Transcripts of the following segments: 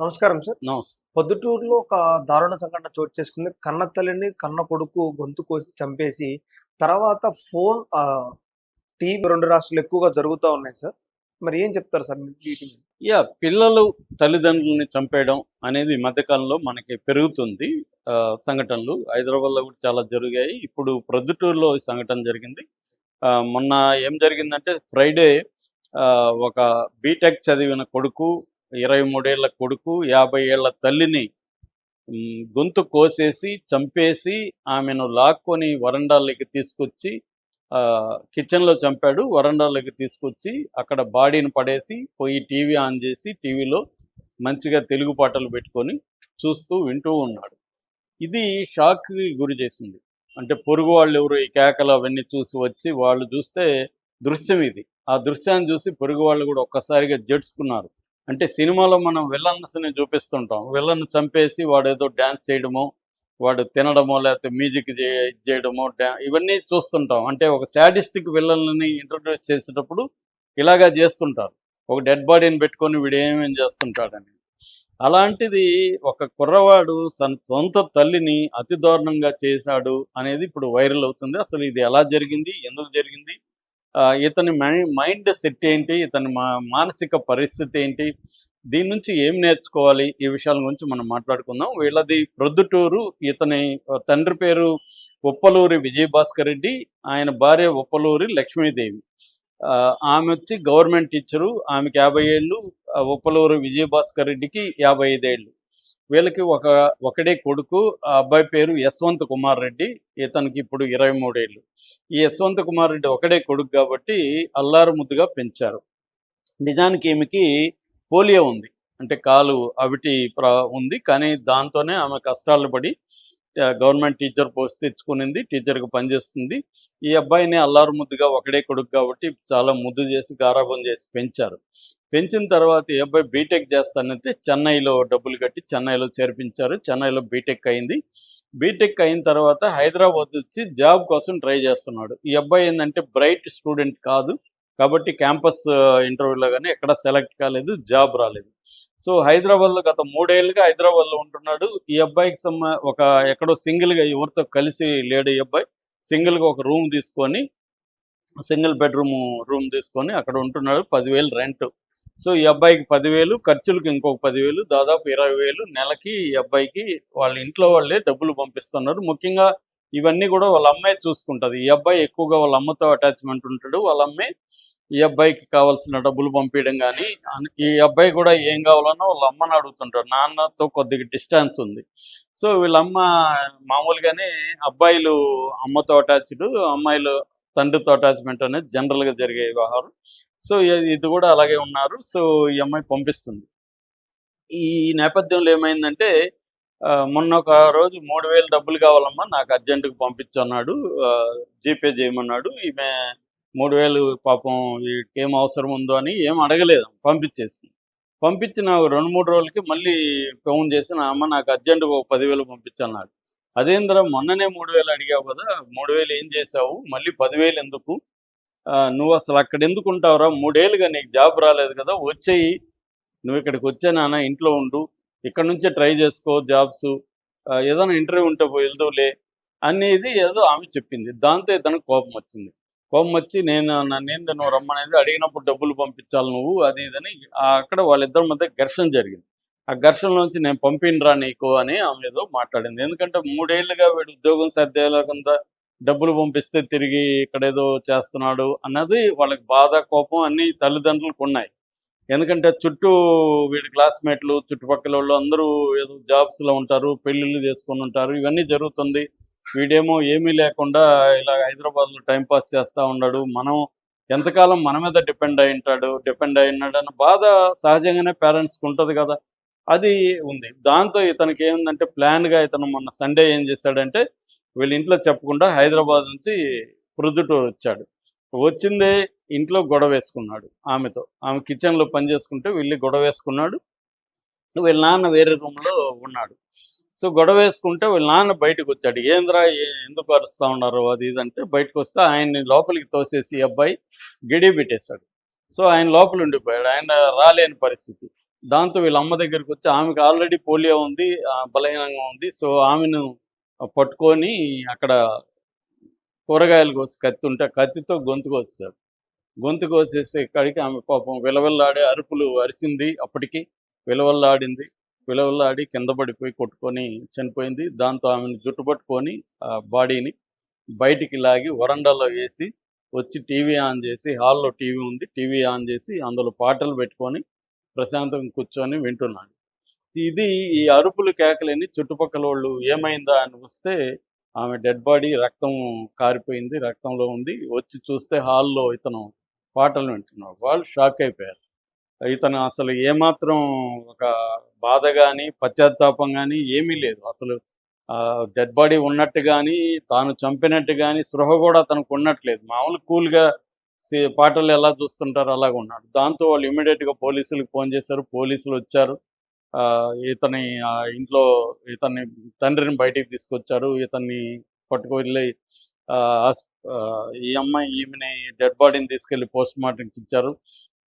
నమస్కారం సార్. నమస్తే. పొద్దుటూరులో ఒక దారుణ సంఘటన చోటు చేసుకుంది. కన్న తల్లిని కన్న కొడుకు గొంతు కోసి చంపేసి తర్వాత ఫోన్ టీవీ రెండు రాష్ట్రాలు ఎక్కువగా జరుగుతూ ఉన్నాయి సార్. మరి ఏం చెప్తారు సార్? యా పిల్లలు తల్లిదండ్రులని చంపేయడం అనేది ఈ మధ్యకాలంలో మనకి పెరుగుతుంది. ఆ, సంఘటనలు హైదరాబాద్లో కూడా చాలా జరిగాయి. ఇప్పుడు ప్రొద్దుటూరులో ఈ సంఘటన జరిగింది. మొన్న ఏం జరిగిందంటే ఫ్రైడే ఒక బీటెక్ చదివిన కొడుకు ఇరవై మూడేళ్ళ కొడుకు యాభై ఏళ్ళ తల్లిని గొంతు కోసేసి చంపేసి ఆమెను లాక్కొని వరండాల్లోకి తీసుకొచ్చి కిచెన్లో చంపాడు. వరండాలోకి తీసుకొచ్చి అక్కడ బాడీని పడేసి పోయి టీవీ ఆన్ చేసి టీవీలో మంచిగా తెలుగు పాటలు పెట్టుకొని చూస్తూ వింటూ ఉన్నాడు. ఇది షాక్కి గురి చేసింది. అంటే పొరుగు వాళ్ళు ఎవరు ఈ కేకలు అవన్నీ చూసి వచ్చి వాళ్ళు చూస్తే దృశ్యం ఇది. ఆ దృశ్యాన్ని చూసి పొరుగు వాళ్ళు కూడా ఒక్కసారిగా జడ్చుకున్నారు. అంటే సినిమాలో మనం విలన్స్ని చూపిస్తుంటాం. విలన్ చంపేసి వాడు ఏదో డ్యాన్స్ చేయడమో వాడు తినడమో లేకపోతే మ్యూజిక్ చేయడమో ఇవన్నీ చూస్తుంటాం. అంటే ఒక శాడిస్టిక్ విలన్ని ఇంట్రడ్యూస్ చేసేటప్పుడు ఇలాగా చేస్తుంటారు. ఒక డెడ్ బాడీని పెట్టుకొని వీడు ఏమేమి చేస్తుంటాడని. అలాంటిది ఒక కుర్రవాడు తన సొంత తల్లిని అతి దారుణంగా చేశాడు అనేది ఇప్పుడు వైరల్ అవుతుంది. అసలు ఇది ఎలా జరిగింది? ఎందుకు జరిగింది? ఇతని మైండ్ సెట్ ఏంటి ఇతని మా మానసిక పరిస్థితి ఏంటి దీని నుంచి ఏం నేర్చుకోవాలి ఈ విషయాల గురించి మనం మాట్లాడుకుందాం. వీళ్ళది ప్రొద్దుటూరు ఇతని తండ్రి పేరు ఉప్పలూరి విజయభాస్కర్ రెడ్డి ఆయన భార్య ఉప్పలూరి లక్ష్మీదేవి. ఆ, ఆమె వచ్చి గవర్నమెంట్ టీచరు ఆమెకి యాభై ఏళ్ళు ఆ, ఉప్పలూరు విజయభాస్కర్ రెడ్డికి యాభై ఐదేళ్ళు. వీళ్ళకి ఒక ఒకడే కొడుకు ఆ అబ్బాయి పేరు యశ్వంత్ కుమార్ రెడ్డి. ఇతనికి ఇప్పుడు ఇరవై మూడేళ్ళు. ఈ యశ్వంత్ కుమార్ రెడ్డి ఒకడే కొడుకు కాబట్టి అల్లారు ముద్దుగా పెంచారు. నిజానికి ఈమెకి పోలియో ఉంది. అంటే కాలు అవిటి ప్ర ఉంది. కానీ దాంతోనే ఆమె కష్టాలు పడి గవర్నమెంట్ టీచర్ పోస్ట్ తెచ్చుకునింది టీచర్కి పనిచేస్తుంది. ఈ అబ్బాయిని అల్లారు ముద్దుగా ఒకడే కొడుకు కాబట్టి చాలా ముద్దు చేసి గారాబం చేసి పెంచారు. పెంచిన తర్వాత ఈ అబ్బాయి బీటెక్ చేస్తానంటే చెన్నైలో డబ్బులు కట్టి చెన్నైలో చేర్పించారు. చెన్నైలో బీటెక్ అయింది. బీటెక్ అయిన తర్వాత హైదరాబాద్ వచ్చి జాబ్ కోసం ట్రై చేస్తున్నాడు. ఈ అబ్బాయి ఏంటంటే బ్రైట్ స్టూడెంట్ కాదు. కాబట్టి క్యాంపస్ ఇంటర్వ్యూలో కానీ ఎక్కడ సెలెక్ట్ కాలేదు జాబ్ రాలేదు. సో హైదరాబాద్లో గత మూడేళ్ళుగా హైదరాబాద్లో ఉంటున్నాడు. ఈ అబ్బాయికి సమ్మ ఒక ఎక్కడో సింగిల్గా ఎవరితో కలిసి లేడు ఈ అబ్బాయి. సింగిల్గా ఒక రూమ్ తీసుకొని సింగిల్ బెడ్రూమ్ రూమ్ తీసుకొని అక్కడ ఉంటున్నాడు. పదివేలు రెంట్. సో ఈ అబ్బాయికి పదివేలు ఖర్చులకు ఇంకొక పదివేలు దాదాపు ఇరవై వేలు నెలకి ఈ అబ్బాయికి వాళ్ళ ఇంట్లో వాళ్ళే డబ్బులు పంపిస్తున్నారు. ముఖ్యంగా ఇవన్నీ కూడా వాళ్ళ అమ్మాయి చూసుకుంటుంది. ఈ అబ్బాయి ఎక్కువగా వాళ్ళ అమ్మతో అటాచ్మెంట్ ఉంటాడు. వాళ్ళ అమ్మాయి ఈ అబ్బాయికి కావాల్సిన డబ్బులు పంపించడం కానీ ఈ అబ్బాయి కూడా ఏం కావాలన్నా వాళ్ళ అమ్మని అడుగుతుంటారు నాన్నతో కొద్దిగా డిస్టెన్స్ ఉంది. సో వీళ్ళమ్మ మామూలుగానే అబ్బాయిలు అమ్మతో అటాచ్డ్ అమ్మాయిలు తండ్రితో అటాచ్మెంట్ అనేది జనరల్గా జరిగే వ్యవహారం. సో ఇది కూడా అలాగే ఉన్నారు. సో ఈ అమ్మాయి పంపిస్తుంది. ఈ నేపథ్యంలో ఏమైందంటే మొన్న ఒక రోజు మూడు వేలు డబ్బులు కావాలమ్మా నాకు అర్జెంటుగా పంపించన్నాడు. జీపే చేయమన్నాడు. ఈమె మూడు వేలు పాపం ఏం అవసరం ఉందో అని ఏం అడగలేదు. పంపించేసింది. పంపించిన రెండు మూడు రోజులకి మళ్ళీ ఫోన్ చేసి నా అమ్మ నాకు అర్జెంటుగా ఒక పదివేలు పంపించన్నాడు. అదేంద్ర మొన్ననే మూడు వేలు అడిగావు కదా మూడు వేలు ఏం చేసావు మళ్ళీ పదివేలు ఎందుకు? నువ్వు అసలు అక్కడ ఎందుకు ఉంటావురా? మూడేళ్ళుగా నీకు జాబ్ రాలేదు కదా వచ్చేయి. నువ్వు ఇక్కడికి వచ్చే నాన్న ఇంట్లో ఉండు. ఇక్కడ నుంచే ట్రై చేసుకో జాబ్స్. ఏదైనా ఇంటర్వ్యూ ఉంటే పోయి వెళ్దువులే అనేది ఏదో ఆమె చెప్పింది. దాంతో ఇతనికి కోపం వచ్చింది. కోపం వచ్చి నేను నన్నేంది నువ్వు రమ్మనేది? అడిగినప్పుడు డబ్బులు పంపించాలి నువ్వు అది ఇదని అక్కడ వాళ్ళిద్దరి మధ్య ఘర్షణ జరిగింది. ఆ ఘర్షణలోంచి నేను పంపినరా నీకు అని ఆమె ఏదో మాట్లాడింది. ఎందుకంటే మూడేళ్ళుగా వీడు ఉద్యోగం సర్దేయలేకుండా డబ్బులు పంపిస్తే తిరిగి ఇక్కడ ఏదో చేస్తున్నాడు అన్నది వాళ్ళకి బాధ కోపం అన్ని తల్లిదండ్రులకు ఉన్నాయి. ఎందుకంటే చుట్టూ వీడి క్లాస్మేట్లు చుట్టుపక్కల వాళ్ళు అందరూ ఏదో జాబ్స్లో ఉంటారు పెళ్ళిళ్ళు చేసుకొని ఉంటారు ఇవన్నీ జరుగుతుంది. వీడేమో ఏమీ లేకుండా ఇలా హైదరాబాద్లో టైం పాస్ చేస్తూ ఉన్నాడు. మనం ఎంతకాలం మన మీద డిపెండ్ అయి ఉంటాడు డిపెండ్ అయి ఉన్నాడు అన్న బాధ సహజంగానే పేరెంట్స్కి ఉంటుంది కదా. అది ఉంది. దాంతో ఇతనికి ఏముందంటే ప్లాన్గా ఇతను మొన్న సండే ఏం చేశాడంటే వీళ్ళ ఇంట్లో చెప్పకుండా హైదరాబాద్ నుంచి ప్రొద్దుటూరు వచ్చాడు. వచ్చిందే ఇంట్లో గొడవ వేసుకున్నాడు ఆమెతో. ఆమె కిచెన్లో పని చేసుకుంటే గొడవ వేసుకున్నాడు. వీళ్ళ నాన్న వేరే రూమ్లో ఉన్నాడు. సో గొడవ వేసుకుంటే వీళ్ళ నాన్న బయటకు వచ్చాడు. ఏంద్రా ఎందుకు అరుస్తూ ఉన్నారు? అది ఇది అంటే బయటకు వస్తే ఆయన్ని లోపలికి తోసేసి అబ్బాయి గడి పెట్టేశాడు. సో ఆయన లోపల ఉండిపోయాడు. ఆయన రాలేని పరిస్థితి. దాంతో వీళ్ళ అమ్మ దగ్గరికి వచ్చి ఆమెకు ఆల్రెడీ పోలియో ఉంది బలహీనంగా ఉంది. సో ఆమెను పట్టుకొని అక్కడ కూరగాయలు కోసి కత్తి ఉంటే కత్తితో గొంతు కోసారు గొంతు కోసేసే కాడికి ఆమె పాపం విలవల్లాడే అరుపులు అరిసింది అప్పటికి. విలవల్లాడింది. విలవల్లాడి కింద పడిపోయి కొట్టుకొని చనిపోయింది. దాంతో ఆమెను జుట్టు పట్టుకొని ఆ బాడీని బయటికి లాగి వరండాలో వేసి వచ్చి టీవీ ఆన్ చేసి హాల్లో టీవీ ఉంది. టీవీ ఆన్ చేసి అందులో పాటలు పెట్టుకొని ప్రశాంతంగా కూర్చొని వింటున్నాడు ఇది ఈ అరుపులు కేకలేని చుట్టుపక్కల వాళ్ళు ఏమైందా అని వస్తే ఆమె డెడ్ బాడీ రక్తం కారిపోయింది రక్తంలో ఉంది. వచ్చి చూస్తే హాల్లో ఇతను పాటలు వింటున్నాడు. వాళ్ళు షాక్ అయిపోయారు. ఇతను అసలు ఏమాత్రం ఒక బాధ కానీ పశ్చాత్తాపం కానీ ఏమీ లేదు. అసలు డెడ్ బాడీ ఉన్నట్టు కానీ తాను చంపినట్టు కానీ స్పృహ కూడా తనకు ఉన్నట్లేదు మామూలు కూల్గా పాటలు ఎలా చూస్తుంటారో అలాగ ఉన్నాడు. దాంతో వాళ్ళు ఇమీడియట్గా పోలీసులకు ఫోన్ చేశారు. పోలీసులు వచ్చారు. ఇతని ఆ, ఇంట్లో ఇతన్ని తండ్రిని బయటికి తీసుకొచ్చారు. ఇతన్ని పట్టుకువెళ్ళి ఆ, ఈ అమ్మాయి ఈమెని డెడ్ బాడీని తీసుకెళ్ళి పోస్ట్ మార్టంకి ఇచ్చారు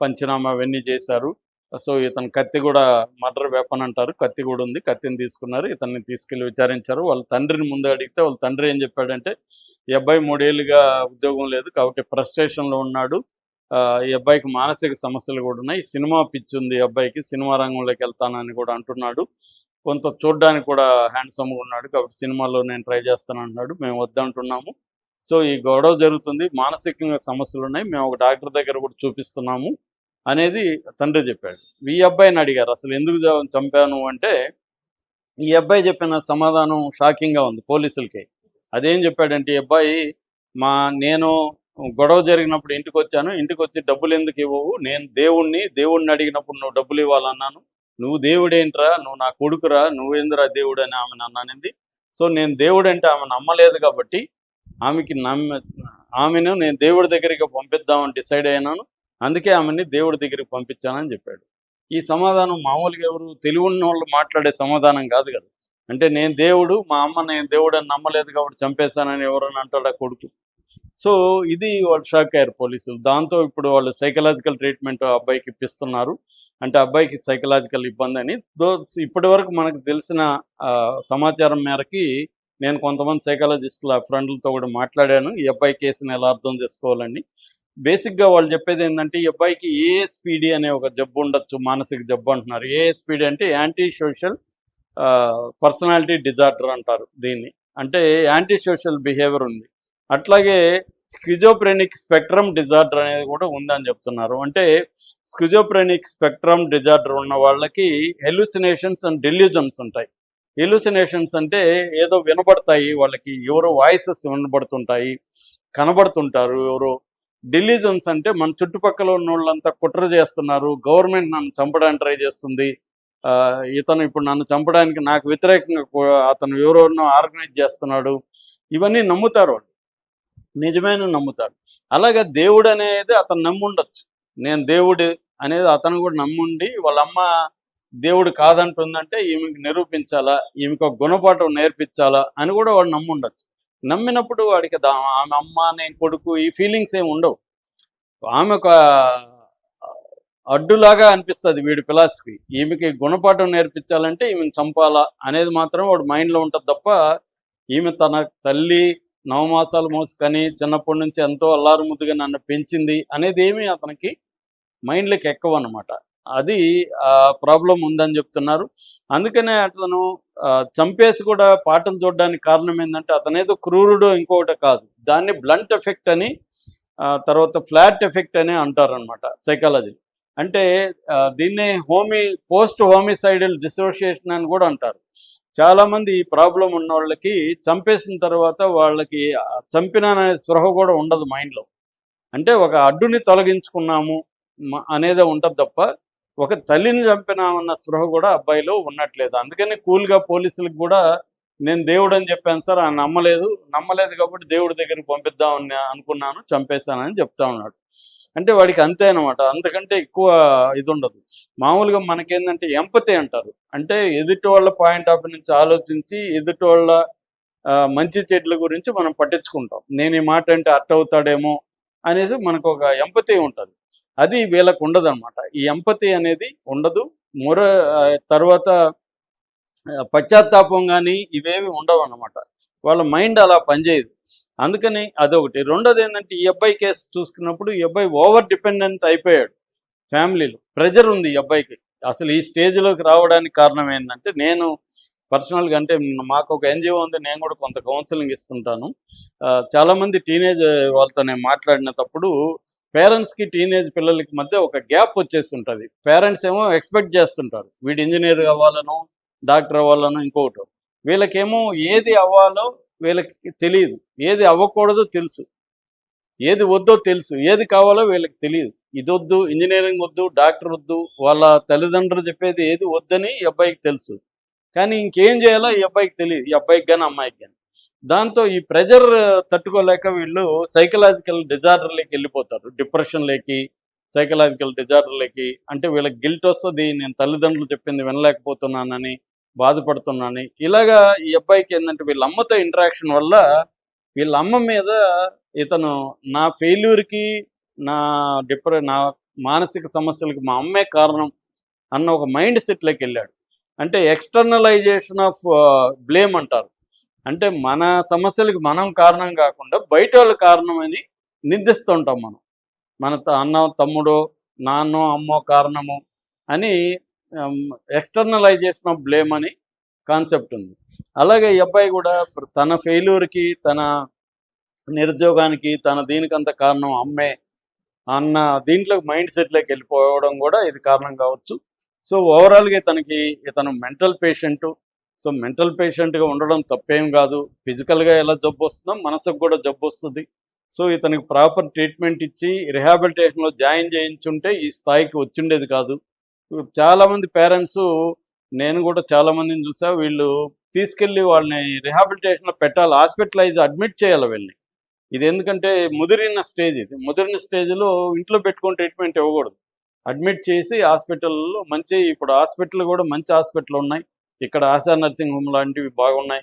పంచనామా అవన్నీ చేశారు. సో ఇతను కత్తి కూడా మర్డర్ వెపన్ అంటారు. కత్తి కూడా ఉంది. కత్తిని తీసుకున్నారు. ఇతన్ని తీసుకెళ్ళి విచారించారు. వాళ్ళ తండ్రిని ముందు అడిగితే వాళ్ళ తండ్రి ఏం చెప్పాడంటే ఈ అబ్బాయి మూడేళ్ళుగా ఉద్యోగం లేదు కాబట్టి ఫ్రస్ట్రేషన్లో ఉన్నాడు. ఈ అబ్బాయికి మానసిక సమస్యలు కూడా ఉన్నాయి. సినిమా పిచ్చి ఉంది ఈ అబ్బాయికి. సినిమా రంగంలోకి వెళ్తానని కూడా అంటున్నాడు. కొంత చూడడానికి కూడా హ్యాండ్సమ్గా ఉన్నాడు. కాబట్టి సినిమాలో నేను ట్రై చేస్తాను అంటున్నాడు. మేము వద్దంటున్నాము. సో ఈ గొడవ జరుగుతుంది. మానసికంగా సమస్యలు ఉన్నాయి. మేము ఒక డాక్టర్ దగ్గర కూడా చూపిస్తున్నాము అనేది తండ్రి చెప్పాడు. ఈ అబ్బాయిని అడిగారు అసలు ఎందుకు చంపాను? అంటే ఈ అబ్బాయి చెప్పిన సమాధానం షాకింగ్గా ఉంది పోలీసులకి. అదేం చెప్పాడంటే ఈ అబ్బాయి మా నేను గొడవ జరిగినప్పుడు ఇంటికి వచ్చాను ఇంటికి వచ్చి డబ్బులు ఎందుకు ఇవ్వవు? నేను దేవుణ్ణి దేవుణ్ణి అడిగినప్పుడు నువ్వు డబ్బులు ఇవ్వాలన్నాను. నువ్వు దేవుడేంట్రా? నువ్వు నా కొడుకురా? నువ్వేందిరా దేవుడు అని ఆమె అన్నానింది సో నేను దేవుడు అంటే ఆమె నమ్మలేదు కాబట్టి ఆమెకి నమ్మ ఆమెను నేను దేవుడి దగ్గరికి పంపిద్దామని డిసైడ్ అయినాను. అందుకే ఆమెని దేవుడి దగ్గరికి పంపించానని చెప్పాడు. ఈ సమాధానం మామూలుగా ఎవరు తెలివి ఉన్న వాళ్ళు మాట్లాడే సమాధానం కాదు కదా. అంటే నేను దేవుడు మా అమ్మ నేను దేవుడు అని నమ్మలేదు కాబట్టి చంపేశానని ఎవరని అంటాడా కొడుకు? సో ఇది వాళ్ళు షాక్ అయ్యారు పోలీసులు. దాంతో ఇప్పుడు వాళ్ళు సైకలాజికల్ ట్రీట్మెంట్ అబ్బాయికి ఇప్పిస్తున్నారు. అంటే అబ్బాయికి సైకలాజికల్ ఇబ్బంది అని దో ఇప్పటి వరకు మనకు తెలిసిన సమాచారం మేరకి నేను కొంతమంది సైకాలజిస్టుల ఫ్రెండ్లతో కూడా మాట్లాడాను. ఈ అబ్బాయి కేసుని ఎలా అర్థం చేసుకోవాలని. బేసిక్గా వాళ్ళు చెప్పేది ఏంటంటే ఈ అబ్బాయికి ఏఎస్పిడి అనే ఒక జబ్బు ఉండొచ్చు మానసిక జబ్బు అంటున్నారు. ఏఎస్పిడి అంటే యాంటీ సోషల్ పర్సనాలిటీ డిజార్డర్ అంటారు దీన్ని. అంటే యాంటీ సోషల్ బిహేవియర్ ఉంది. అట్లాగే స్కిజోప్రెనిక్ స్పెక్ట్రమ్ డిజార్డర్ అనేది కూడా ఉందని చెప్తున్నారు. అంటే స్కిజోప్రెనిక్ స్పెక్ట్రమ్ డిజార్డర్ ఉన్న వాళ్ళకి హెల్యూసినేషన్స్ అండ్ డెల్యూజన్స్ ఉంటాయి. హెల్యూసినేషన్స్ అంటే ఏదో వినబడతాయి వాళ్ళకి ఎవరో వాయిసెస్ వినబడుతుంటాయి కనబడుతుంటారు ఎవరో. డెలిజన్స్ అంటే మన చుట్టుపక్కల ఉన్న వాళ్ళంతా కుట్ర చేస్తున్నారు గవర్నమెంట్ నన్ను చంపడానికి ట్రై చేస్తుంది ఆ, ఇతను ఇప్పుడు నన్ను చంపడానికి నాకు వ్యతిరేకంగా అతను ఎవరెవరినో ఆర్గనైజ్ చేస్తున్నాడు. ఇవన్నీ నమ్ముతారు నిజమైన నమ్ముతాడు. అలాగే దేవుడు అనేది అతను నమ్ముండొచ్చు. నేను దేవుడు అనేది అతను కూడా నమ్ముండి వాళ్ళ అమ్మ దేవుడు కాదంటుందంటే ఈమెకి నిరూపించాలా ఈమెకు ఒక గుణపాఠం నేర్పించాలా అని కూడా వాడు నమ్ముండొచ్చు. నమ్మినప్పుడు వాడికి ఆమె అమ్మ నేను కొడుకు ఈ ఫీలింగ్స్ ఏమి ఉండవు. ఆమె ఒక అడ్డులాగా అనిపిస్తుంది వీడి ఫిలాసఫీ. ఈమెకి గుణపాఠం నేర్పించాలంటే ఈమెను చంపాలా అనేది మాత్రం వాడు మైండ్లో ఉంటుంది తప్ప ఈమె తన తల్లి నవమాసాలు మోసుకొని చిన్నప్పటి నుంచి ఎంతో అల్లారు ముద్దుగా నన్ను పెంచింది అనేది ఏమీ అతనికి మైండ్లోకి ఎక్కువ అనమాట అది ప్రాబ్లం ఉందని చెప్తున్నారు. అందుకనే అతను ఆ, చంపేసి కూడా పాటలు చూడడానికి కారణం ఏంటంటే అతనేదో క్రూరుడు ఇంకొకటి కాదు. దాన్ని బ్లంట్ ఎఫెక్ట్ అని తర్వాత ఫ్లాట్ ఎఫెక్ట్ అని అంటారనమాట సైకాలజీ. అంటే దీన్ని దీన్నే హోమి పోస్ట్ హోమిసైడల్ డిసోసియేషన్ అని కూడా అంటారు. చాలా మంది ఈ ప్రాబ్లం ఉన్న వాళ్ళకి చంపేసిన తర్వాత వాళ్ళకి చంపిన స్పృహ కూడా ఉండదు మైండ్లో. అంటే ఒక అడ్డుని తొలగించుకున్నాము అనేది అనేదే ఉంటుంది తప్ప ఒక తల్లిని చంపినామన్న స్పృహ కూడా అబ్బాయిలో ఉన్నట్లేదు. అందుకని కూల్గా పోలీసులకు కూడా నేను దేవుడు అని చెప్పాను సార్ ఆయన నమ్మలేదు. నమ్మలేదు కాబట్టి దేవుడి దగ్గరికి పంపిద్దామని అనుకున్నాను చంపేశానని చెప్తా ఉన్నాడు. అంటే వాడికి అంతే అనమాట అంతకంటే ఎక్కువ ఇది ఉండదు మామూలుగా మనకేందంటే ఎంపతి అంటారు. అంటే ఎదుటి వాళ్ళ పాయింట్ ఆఫ్ నుంచి ఆలోచించి ఎదుటి వాళ్ళ మంచి చెట్ల గురించి మనం పట్టించుకుంటాం. నేను ఈ మాట అంటే అర్ట్ అవుతాడేమో అనేసి మనకు ఒక ఎంపతి ఉంటుంది. అది వీళ్ళకు ఉండదు అనమాట ఈ ఎంపతి అనేది ఉండదు. మొర తర్వాత పశ్చాత్తాపం కానీ ఇవేమి ఉండవు అన్నమాట వాళ్ళ మైండ్ అలా పనిచేయదు. అందుకని అదొకటి. రెండోది ఏంటంటే ఈ అబ్బాయి కేసు చూసుకున్నప్పుడు ఈ అబ్బాయి ఓవర్ డిపెండెంట్ అయిపోయాడు ఫ్యామిలీలో. ప్రెజర్ ఉంది ఈ అబ్బాయికి. అసలు ఈ స్టేజ్లోకి రావడానికి కారణం ఏంటంటే నేను పర్సనల్గా అంటే మాకు ఒక ఎన్జిఓ ఉంది నేను కూడా కొంత కౌన్సిలింగ్ ఇస్తుంటాను. ఆ, చాలామంది టీనేజ్ వాళ్ళతో నేను మాట్లాడినప్పుడు పేరెంట్స్కి టీనేజ్ పిల్లలకి మధ్య ఒక గ్యాప్ వచ్చేసి పేరెంట్స్ ఏమో ఎక్స్పెక్ట్ చేస్తుంటారు. వీడు ఇంజనీర్ అవ్వాలను డాక్టర్ అవ్వాలను ఇంకొకటి. వీళ్ళకేమో ఏది అవ్వాలో వీళ్ళకి తెలియదు. ఏది అవ్వకూడదో తెలుసు. ఏది వద్దో తెలుసు. ఏది కావాలో వీళ్ళకి తెలియదు. ఇది వద్దు ఇంజనీరింగ్ వద్దు డాక్టర్ వద్దు వాళ్ళ తల్లిదండ్రులు చెప్పేది ఏది వద్దని ఈ అబ్బాయికి తెలుసు. కానీ ఇంకేం చేయాలో ఈ అబ్బాయికి తెలియదు. ఈ అబ్బాయికి కానీ అమ్మాయికి కానీ దాంతో ఈ ప్రెజర్ తట్టుకోలేక వీళ్ళు సైకలాజికల్ డిజార్డర్లోకి వెళ్ళిపోతారు. డిప్రెషన్లోకి సైకలాజికల్ డిజార్డర్లోకి అంటే వీళ్ళకి గిల్ట్ వస్తుంది నేను తల్లిదండ్రులు చెప్పింది వినలేకపోతున్నానని. బాధపడుతున్నాను. ఇలాగా ఈ అబ్బాయికి ఏంటంటే వీళ్ళ అమ్మతో ఇంటరాక్షన్ వల్ల వీళ్ళ అమ్మ మీద ఇతను నా ఫెయిల్యూర్కి నా డిప్ర నా మానసిక సమస్యలకు మా అమ్మే కారణం అన్న ఒక మైండ్ సెట్లోకి వెళ్ళాడు. అంటే ఎక్స్టర్నలైజేషన్ ఆఫ్ బ్లేమ్ అంటారు. అంటే మన సమస్యలకు మనం కారణం కాకుండా బయట వాళ్ళు కారణమని నిందిస్తుంటాం మనం. మన అన్న తమ్ముడు నాన్నో అమ్మో కారణము అని ఎక్స్టర్నలైజేషన్ ఆఫ్ బ్లేమ్ అని కాన్సెప్ట్ ఉంది. అలాగే ఈ అబ్బాయి కూడా తన ఫెయిల్యూర్కి తన నిరుద్యోగానికి తన దీనికంత కారణం అమ్మే అన్న దీంట్లో మైండ్ సెట్లోకి వెళ్ళిపోవడం కూడా ఇది కారణం కావచ్చు. సో ఓవరాల్గా ఇతనికి ఇతను మెంటల్ పేషెంట్ సో మెంటల్ పేషెంట్గా ఉండడం తప్పేం కాదు. ఫిజికల్గా ఎలా జబ్బు వస్తుందో మనసుకు కూడా జబ్బు వస్తుంది. సో ఇతనికి ప్రాపర్ ట్రీట్మెంట్ ఇచ్చి రిహాబిలిటేషన్లో జాయిన్ చేయించుంటే ఈ స్థాయికి వచ్చిండేది కాదు. చాలామంది పేరెంట్స్ నేను కూడా చాలామందిని చూసా వీళ్ళు తీసుకెళ్ళి వాళ్ళని రిహాబిలిటేషన్లో పెట్టాలి హాస్పిటలైజ్ అడ్మిట్ చేయాలి వీళ్ళని. ఇది ఎందుకంటే ముదిరిన స్టేజ్ ఇది. ముదిరిన స్టేజ్లో ఇంట్లో పెట్టుకొని ట్రీట్మెంట్ ఇవ్వకూడదు. అడ్మిట్ చేసి హాస్పిటల్లో మంచి ఇప్పుడు హాస్పిటల్ కూడా మంచి హాస్పిటల్ ఉన్నాయి. ఇక్కడ ఆశా నర్సింగ్ హోమ్ లాంటివి బాగున్నాయి.